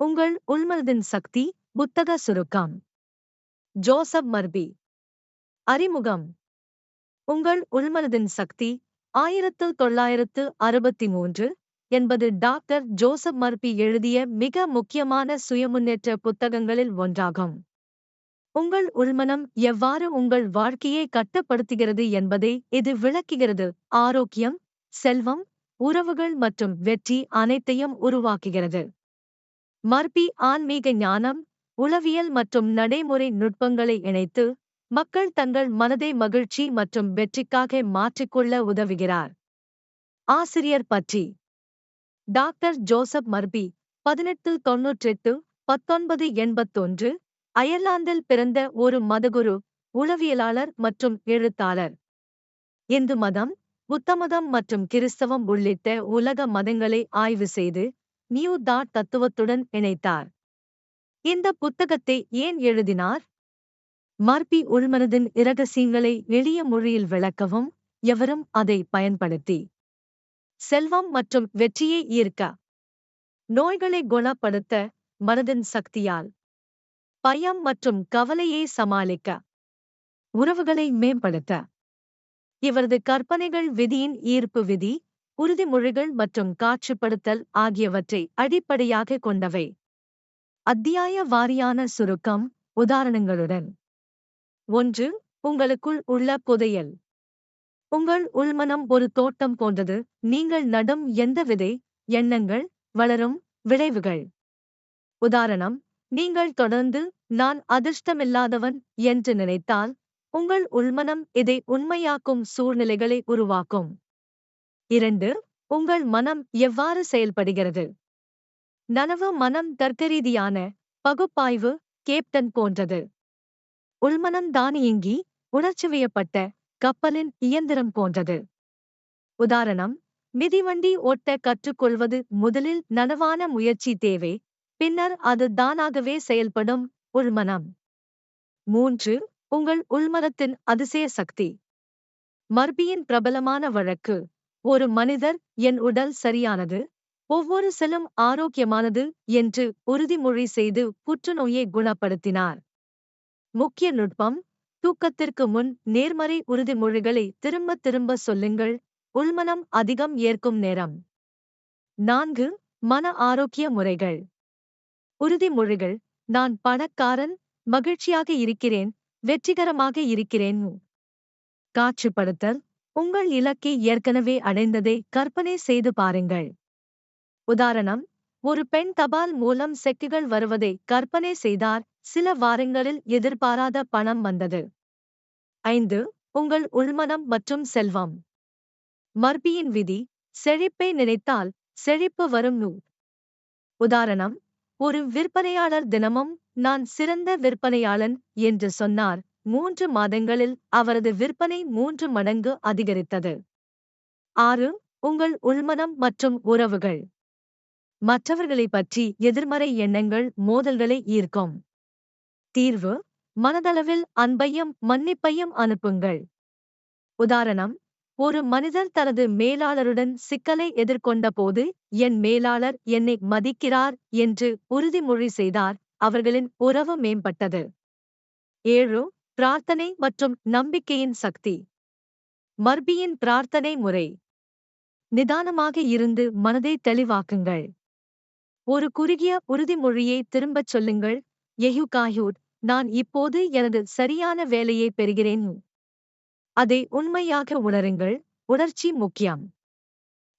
உங்கள் உள்மனதின் சக்தி புத்தக சுருக்கம். Joseph Murphy. அறிமுகம். உங்கள் உள்மனதின் சக்தி ஆயிரத்து தொள்ளாயிரத்து அறுபத்தி மூன்று என்பது டாக்டர் ஜோசப் மர்பி எழுதிய மிக முக்கியமான சுயமுன்னேற்ற புத்தகங்களில் ஒன்றாகும். உங்கள் உள்மனம் எவ்வாறு உங்கள் வாழ்க்கையை கட்டுப்படுத்துகிறது என்பதை இது விளக்குகிறது. ஆரோக்கியம் செல்வம் உறவுகள் மற்றும் வெற்றி அனைத்தையும் உருவாக்குகிறது. மர்பி ஆன்மீக ஞானம் உளவியல் மற்றும் நடைமுறை நுட்பங்களை இணைத்து மக்கள் தங்கள் மனதை மகிழ்ச்சி மற்றும் வெற்றிக்காக மாற்றிக்கொள்ள உதவுகிறார். ஆசிரியர் பற்றி. டாக்டர் ஜோசப் மர்பி பதினெட்டு தொன்னூற்றெட்டு பத்தொன்பது எண்பத்தொன்று அயர்லாந்தில் பிறந்த ஒரு மதகுரு உளவியலாளர் மற்றும் எழுத்தாளர். இந்து மதம் புத்தமதம் மற்றும் கிறிஸ்தவம் உள்ளிட்ட உலக மதங்களை ஆய்வு செய்து நியூ தாட் தத்துவத்துடன் இணைத்தார். இந்த புத்தகத்தை ஏன் எழுதினார்? மர்பி உள்மனதின் இரகசியங்களை எளிய மொழியில் விளக்கவும் எவரும் அதை பயன்படுத்தி. செல்வம் மற்றும் வெற்றியை ஈர்க்க. நோய்களை குணப்படுத்த மனதின் சக்தியால். பயம் மற்றும் கவலையை சமாளிக்க. உறவுகளை மேம்படுத்த. இவரது கற்பனைகள் விதியின் ஈர்ப்பு விதி உறுதிமொழிகள் மற்றும் காட்சிப்படுத்தல் ஆகியவற்றை அடிப்படையாக கொண்டவை. அத்தியாய வாரியான சுருக்கம் உதாரணங்களுடன். ஒன்று உங்களுக்குள் உள்ள புதையல். உங்கள் உள்மனம் ஒரு தோட்டம் போன்றது. நீங்கள் நடும் எந்த விதை எண்ணங்கள் வளரும் விளைவுகள். உதாரணம் நீங்கள் தொடர்ந்து நான் அதிர்ஷ்டமில்லாதவன் என்று நினைத்தால் உங்கள் உள்மனம் இதை உண்மையாக்கும் சூழ்நிலைகளை உருவாக்கும். இரண்டு உங்கள் மனம் எவ்வாறு செயல்படுகிறது? நனவு மனம் தர்க்கரீதியான பகுப்பாய்வு கேப்டன் போன்றது. உள்மனம் தானியங்கி உணர்ச்சிவியப்பட்ட கப்பலின் இயந்திரம் போன்றது. உதாரணம் மிதிவண்டி ஓட்ட கற்றுக்கொள்வது முதலில் நனவான முயற்சி தேவை பின்னர் அது தானாகவே செயல்படும் உள்மனம். மூன்று உங்கள் உள்மனத்தின் அதிசய சக்தி. மர்பியின் பிரபலமான வழக்கு ஒரு மனிதர் என் உடல் சரியானது. ஒவ்வொரு செல்லும் ஆரோக்கியமானது என்று உறுதிமொழி செய்து புற்றுநோயை குணப்படுத்தினார். முக்கிய நுட்பம் தூக்கத்திற்கு முன் நேர்மறை உறுதிமொழிகளை திரும்ப திரும்ப சொல்லுங்கள் உள்மனம் அதிகம் ஏற்கும் நேரம். நான்கு மன ஆரோக்கிய முறைகள். உறுதிமொழிகள் நான் பணக்காரன் மகிழ்ச்சியாக இருக்கிறேன் வெற்றிகரமாக இருக்கிறேன். காட்சிப்படுத்தல் உங்கள் இலக்கை ஏற்கனவே அடைந்ததை கற்பனை செய்து பாருங்கள். உதாரணம் ஒரு பெண் தபால் மூலம் செக்குகள் வருவதை கற்பனை செய்தார் சில வாரங்களில் எதிர்பாராத பணம் வந்தது. ஐந்து உங்கள் உள்மனம் மற்றும் செல்வம். மர்பியின் விதி செழிப்பை நினைத்தால் செழிப்பு வரும் நூ உதாரணம் ஒரு விற்பனையாளர் தினமும் நான் சிறந்த விற்பனையாளன் என்று சொன்னார் மூன்று மாதங்களில் அவரது விற்பனை மூன்று மடங்கு அதிகரித்தது. ஆறு உங்கள் உள்மனம் மற்றும் உறவுகள். மற்றவர்களை பற்றி எதிர்மறை எண்ணங்கள் மோதல்களை ஈர்க்கும். தீர்வு மனதளவில் அன்பையும் மன்னிப்பையும் அனுப்புங்கள். உதாரணம் ஒரு மனிதர் தனது மேலாளருடன் சிக்கலை எதிர்கொண்ட போது என் மேலாளர் என்னை மதிக்கிறார் என்று உறுதிமொழி செய்தார் அவர்களின் உறவு மேம்பட்டது. ஏழு பிரார்த்தனை மற்றும் நம்பிக்கையின் சக்தி. மர்பியின் பிரார்த்தனை முறை. நிதானமாக இருந்து மனதை தெளிவாக்குங்கள். ஒரு குறுகிய உறுதிமொழியை திரும்பச் சொல்லுங்கள். எஹு காயூர் நான் இப்போது எனது சரியான வேலையை பெறுகிறேன். அதை உண்மையாக உணருங்கள். உணர்ச்சி முக்கியம்.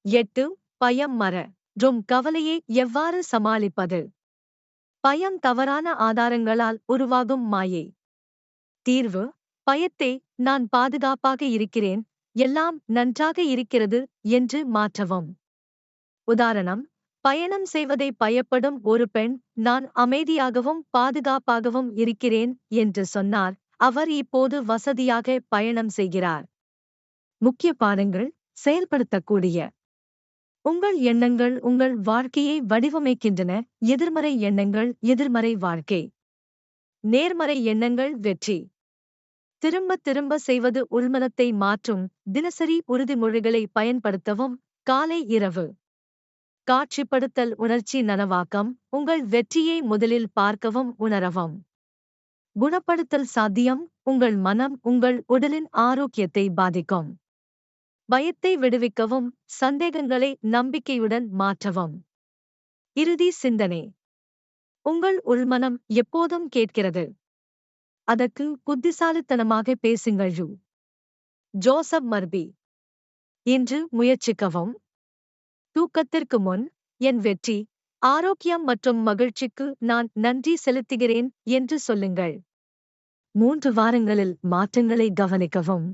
எட்டு பயம் மர ரொம் கவலையை எவ்வாறு சமாளிப்பது? பயம் தவறான ஆதாரங்களால் உருவாகும் மாயை. தீர்வு. பயத்தை நான் பாதுகாப்பாக இருக்கிறேன். எல்லாம் நன்றாக இருக்கிறது என்று மாற்றவும். உதாரணம் பயணம் செய்வதை பயப்படும் ஒரு பெண் நான் அமைதியாகவும் பாதுகாப்பாகவும் இருக்கிறேன் என்று சொன்னார். அவர் இப்போது வசதியாக பயணம் செய்கிறார். முக்கிய பாடங்கள் செயல்படுத்தக்கூடிய. உங்கள் எண்ணங்கள் உங்கள் வாழ்க்கையை வடிவமைக்கின்றன. எதிர்மறை எண்ணங்கள் எதிர்மறை வாழ்க்கை. நேர்மறை எண்ணங்கள் வெற்றி. திரும்ப திரும்ப செய்வது உள்மனத்தை மாற்றும் தினசரி உறுதிமொழிகளை பயன்படுத்தவும். காலை இரவு. காட்சிப்படுத்தல் உணர்ச்சி நனவாக்கம் உங்கள் வெற்றியை முதலில் பார்க்கவும் உணரவும். குணப்படுத்தல் சாத்தியம் உங்கள் மனம் உங்கள் உடலின் ஆரோக்கியத்தை பாதிக்கும். பயத்தை விடுவிக்கவும் சந்தேகங்களை நம்பிக்கையுடன் மாற்றவும். இறுதி சிந்தனை. உங்கள் உள்மனம் எப்போதும் கேட்கிறது. அதற்கு புத்திசாலித்தனமாக பேசுங்கள் யூ ஜோசப் மர்பி. இன்று முயற்சிக்கவும். தூக்கத்திற்கு முன் என் வெற்றி ஆரோக்கியம் மற்றும் மகிழ்ச்சிக்கு நான் நன்றி செலுத்துகிறேன் என்று சொல்லுங்கள். மூன்று வாரங்களில் மாற்றங்களை கவனிக்கவும்.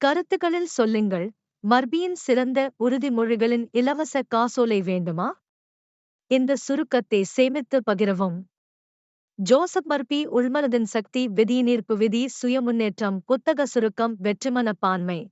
கருத்துக்களில் சொல்லுங்கள் மர்பியின் சிறந்த உறுதிமொழிகளின் இலவச காசோலை வேண்டுமா? இந்த சுருக்கத்தை சேமித்து பகிரவும். ஜோசப் மர்பி உள்மனதின் சக்தி விதியினீர்ப்பு விதி சுயமுன்னேற்றம் புத்தக சுருக்கம் வெற்றிமனப்பான்மை.